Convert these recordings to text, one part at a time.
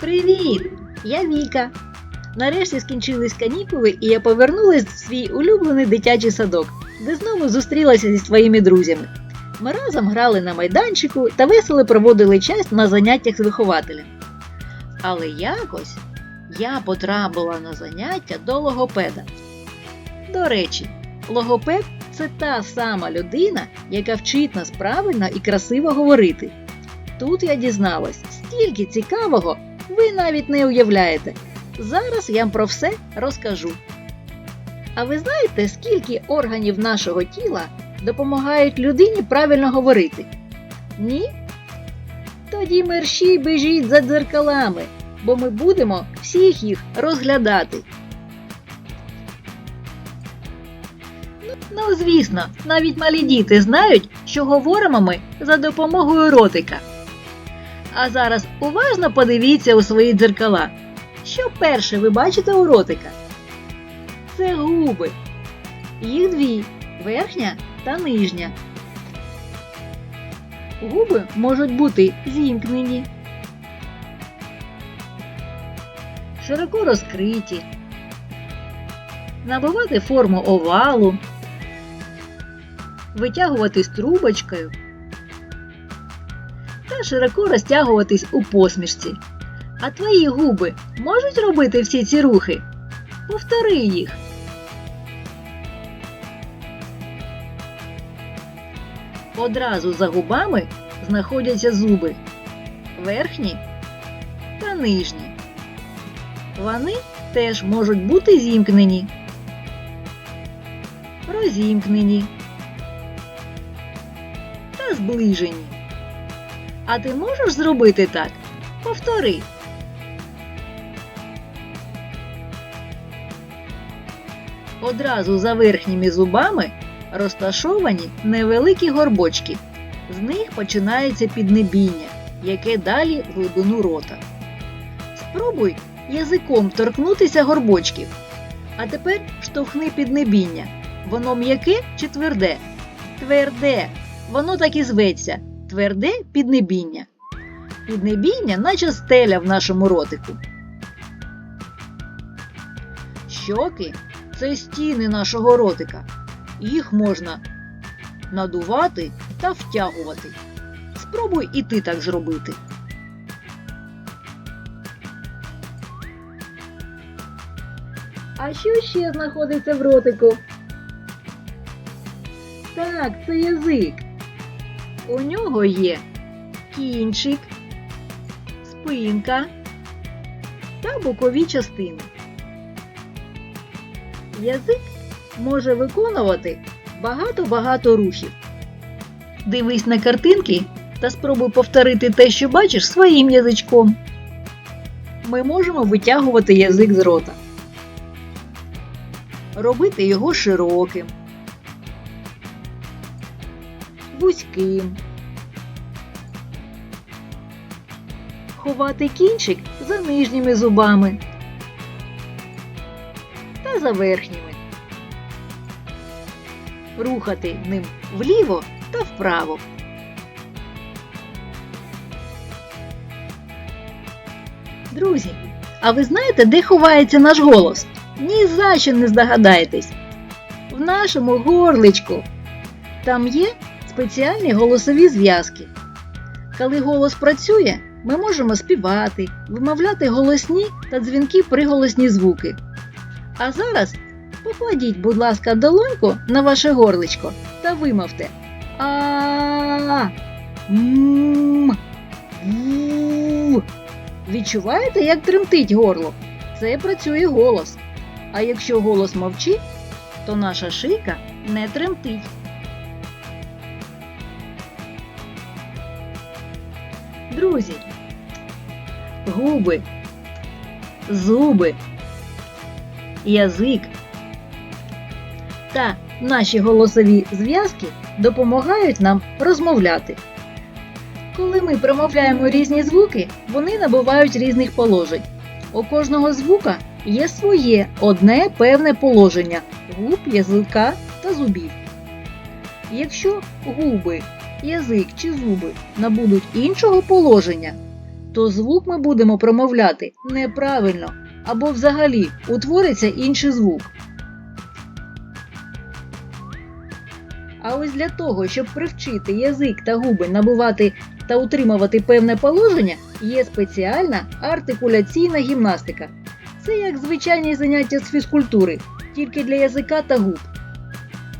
Привіт! Я Віка. Нарешті скінчились канікули, і я повернулась в свій улюблений дитячий садок, де знову зустрілася зі своїми друзями. Ми разом грали на майданчику та весело проводили час на заняттях з вихователем. Але якось я потрапила на заняття до логопеда. До речі, логопед це та сама людина, яка вчить нас правильно і красиво говорити. Тут я дізналась стільки цікавого, ви навіть не уявляєте. Зараз я вам про все розкажу. А ви знаєте, скільки органів нашого тіла допомагають людині правильно говорити? Ні? Тоді мерщій бежіть за дзеркалами, бо ми будемо всіх їх розглядати. Ну, Ну, звісно, навіть малі діти знають, що говоримо ми за допомогою ротика. А зараз уважно подивіться у свої дзеркала. Що перше ви бачите у ротика? Це губи. Їх дві верхня та нижня. Губи можуть бути зімкнені, широко розкриті, набувати форму овалу, витягуватись трубочкою та широко розтягуватись у посмішці. А твої губи можуть робити всі ці рухи? Повтори їх. Одразу за губами знаходяться зуби верхні та нижні. Вони теж можуть бути зімкнені, розімкнені та зближені. А ти можеш зробити так? Повтори. Одразу за верхніми зубами розташовані невеликі горбочки. З них починається піднебіння, яке далі в глибину рота. Спробуй язиком торкнутися горбочків. А тепер штовхни піднебіння. Воно м'яке чи тверде? Тверде. Воно так і зветься. Тверде піднебіння. Піднебіння, наче стеля в нашому ротику. Щоки це стіни нашого ротика. Їх можна надувати та втягувати. Спробуй і ти так зробити. А що ще знаходиться в ротику? Так, це язик. У нього є кінчик, спинка та бокові частини. Язик може виконувати багато-багато рухів. Дивись на картинки та спробуй повторити те, що бачиш своїм язичком. Ми можемо витягувати язик з рота, робити його широким, вузьким, ховати кінчик за нижніми зубами та за верхніми. Рухати ним вліво та вправо. Друзі, а ви знаєте, де ховається наш голос? Ні за що не здогадаєтесь. В нашому горличку. Там є спеціальні голосові зв'язки. Коли голос працює, ми можемо співати, вимовляти голосні та дзвінки приголосні звуки. А зараз покладіть, будь ласка, долоньку на ваше горличко та вимовте а м в Відчуваєте, як тремтить горло? Це працює голос. А якщо голос мовчить, то наша шийка не тремтить. Друзі, губи, зуби, язик та наші голосові зв'язки допомагають нам розмовляти. Коли ми промовляємо різні звуки, вони набувають різних положень. У кожного звука є своє одне певне положення губ, язика та зубів. Якщо губи, язик чи зуби набудуть іншого положення, то звук ми будемо промовляти неправильно або взагалі утвориться інший звук. А ось для того, щоб привчити язик та губи набувати та утримувати певне положення, є спеціальна артикуляційна гімнастика. Це як звичайні заняття з фізкультури, тільки для язика та губ.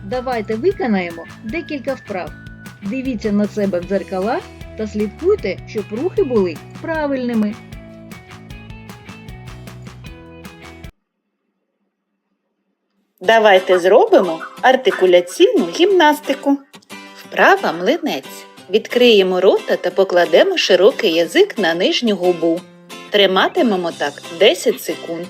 Давайте виконаємо декілька вправ. Дивіться на себе в дзеркала та слідкуйте, щоб рухи були правильними. Давайте зробимо артикуляційну гімнастику. Вправа млинець. Відкриємо рота та покладемо широкий язик на нижню губу. Триматимемо так 10 секунд.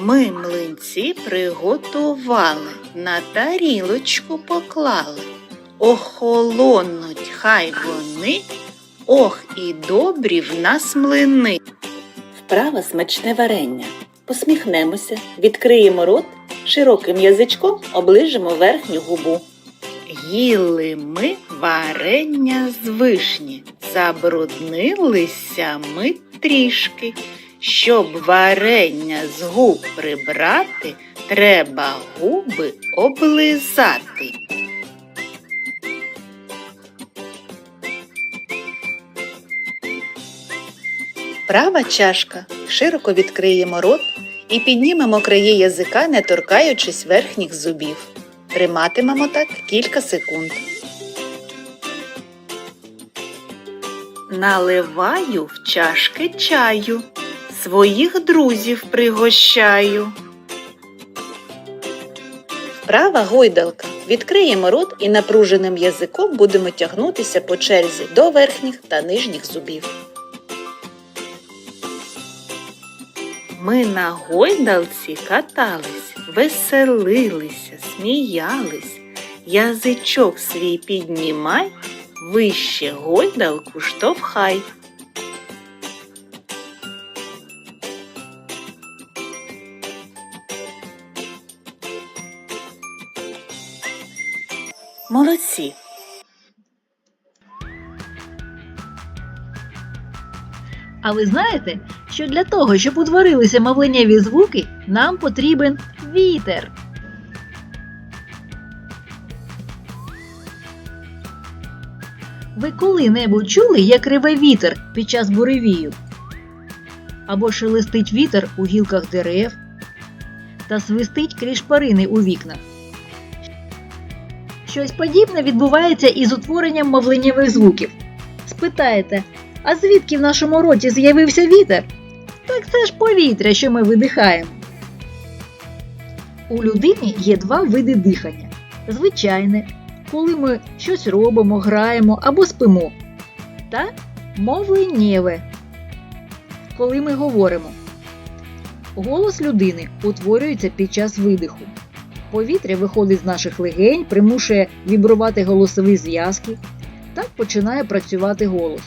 Ми млинці приготували, на тарілочку поклали. Охолонуть хай вони, ох і добрі в нас млини. Вправа смачне варення. Посміхнемося, відкриємо рот, широким язичком оближимо верхню губу. Їли ми варення з вишні, забруднилися ми трішки. Щоб варення з губ прибрати, треба губи облизати. Права чашка. Широко відкриємо рот і піднімемо краї язика, не торкаючись верхніх зубів. Триматимемо так кілька секунд. Наливаю в чашки чаю, своїх друзів пригощаю. Вправа гойдалка. Відкриємо рот і напруженим язиком будемо тягнутися по черзі до верхніх та нижніх зубів. Ми на гойдалці катались, веселилися, сміялись. Язичок свій піднімай, вище гойдалку штовхай. Молодці! А ви знаєте, що для того, щоб утворилися мовленнєві звуки, нам потрібен вітер. Ви коли-небудь чули, як реве вітер під час буревію? Або шелестить вітер у гілках дерев та свистить крізь шпарини у вікнах. Щось подібне відбувається із утворенням мовленнєвих звуків. Спитаєте, а звідки в нашому роті з'явився вітер? Так це ж повітря, що ми видихаємо. У людини є два види дихання: звичайне, коли ми щось робимо, граємо або спимо, та мовленнєве, коли ми говоримо. Голос людини утворюється під час видиху. Повітря виходить з наших легень, примушує вібрувати голосові зв'язки. Так починає працювати голос.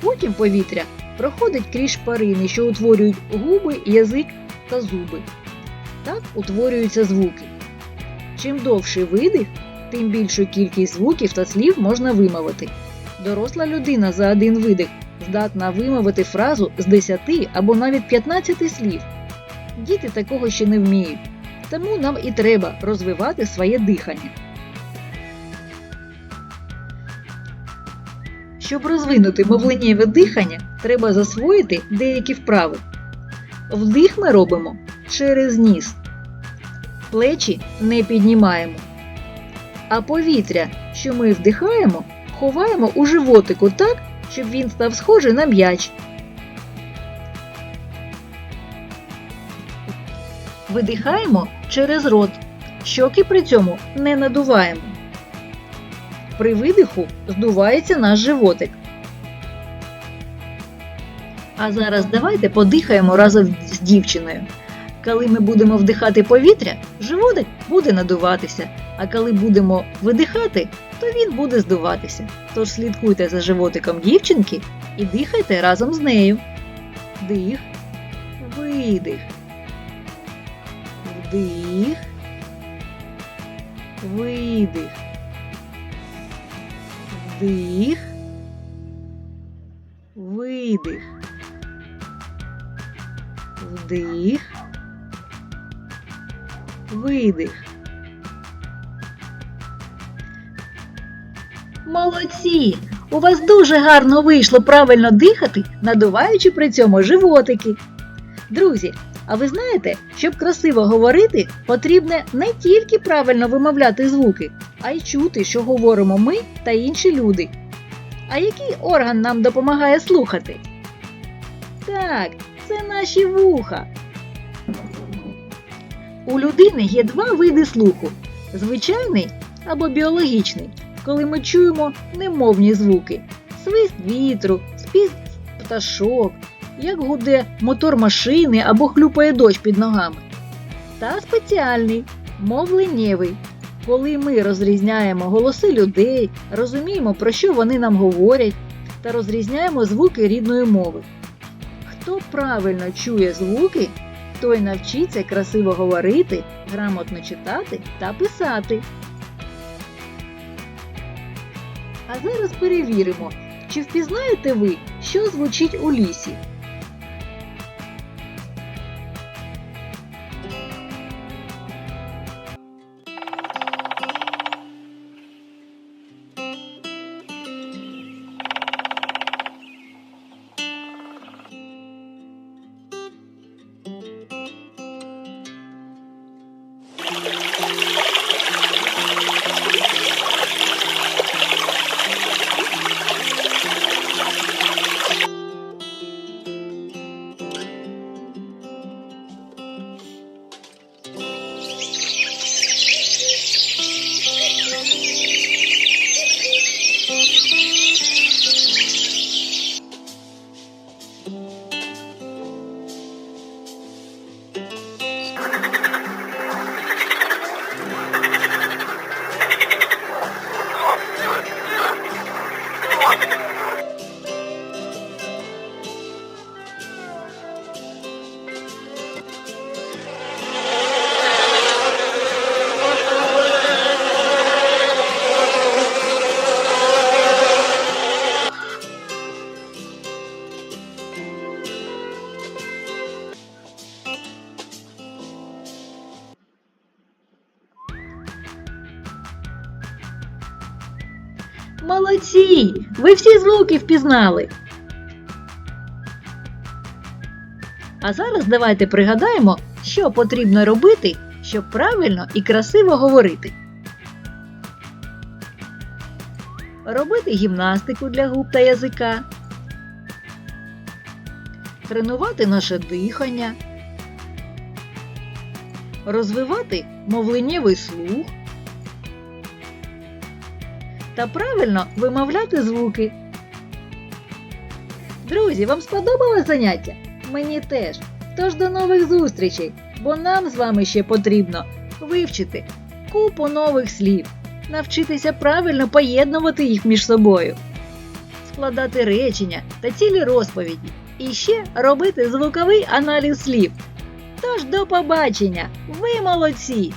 Потім повітря проходить крізь шпарини, що утворюють губи, язик та зуби. Так утворюються звуки. Чим довший видих, тим більшу кількість звуків та слів можна вимовити. Доросла людина за один видих здатна вимовити фразу з 10 або навіть 15 слів. Діти такого ще не вміють, тому нам і треба розвивати своє дихання. Щоб розвинути мовленнєве дихання, треба засвоїти деякі вправи. Вдих ми робимо через ніс. Плечі не піднімаємо. А повітря, що ми вдихаємо, ховаємо у животику так, щоб він став схожий на м'яч. Видихаємо через рот. Щоки при цьому не надуваємо. При видиху здувається наш животик. А зараз давайте подихаємо разом з дівчиною. Коли ми будемо вдихати повітря, животик буде надуватися, а коли будемо видихати, то він буде здуватися. Тож слідкуйте за животиком дівчинки і дихайте разом з нею. Дих, видих. Вдих, видих. Вдих, видих. Вдих. Видих. Молодці! У вас дуже гарно вийшло правильно дихати, надуваючи при цьому животики. Друзі, а ви знаєте, щоб красиво говорити, потрібно не тільки правильно вимовляти звуки, а й чути, що говоримо ми та інші люди. А який орган нам допомагає слухати? Так, це наші вуха. У людини є два види слуху: звичайний або біологічний, коли ми чуємо немовні звуки, свист вітру, спіст пташок, як гуде мотор машини або хлюпає дощ під ногами. Та спеціальний мовленнєвий, коли ми розрізняємо голоси людей, розуміємо, про що вони нам говорять, та розрізняємо звуки рідної мови. Хто правильно чує звуки, той навчиться красиво говорити, грамотно читати та писати. А зараз перевіримо, чи впізнаєте ви, що звучить у лісі. Ви всі звуки впізнали. А зараз давайте пригадаємо, що потрібно робити, щоб правильно і красиво говорити. Робити гімнастику для губ та язика. Тренувати наше дихання. Розвивати мовленнєвий слух та правильно вимовляти звуки. Друзі, вам сподобалось заняття? Мені теж. Тож до нових зустрічей, бо нам з вами ще потрібно вивчити купу нових слів, навчитися правильно поєднувати їх між собою, складати речення та цілі розповіді, і ще робити звуковий аналіз слів. Тож до побачення! Ви молодці!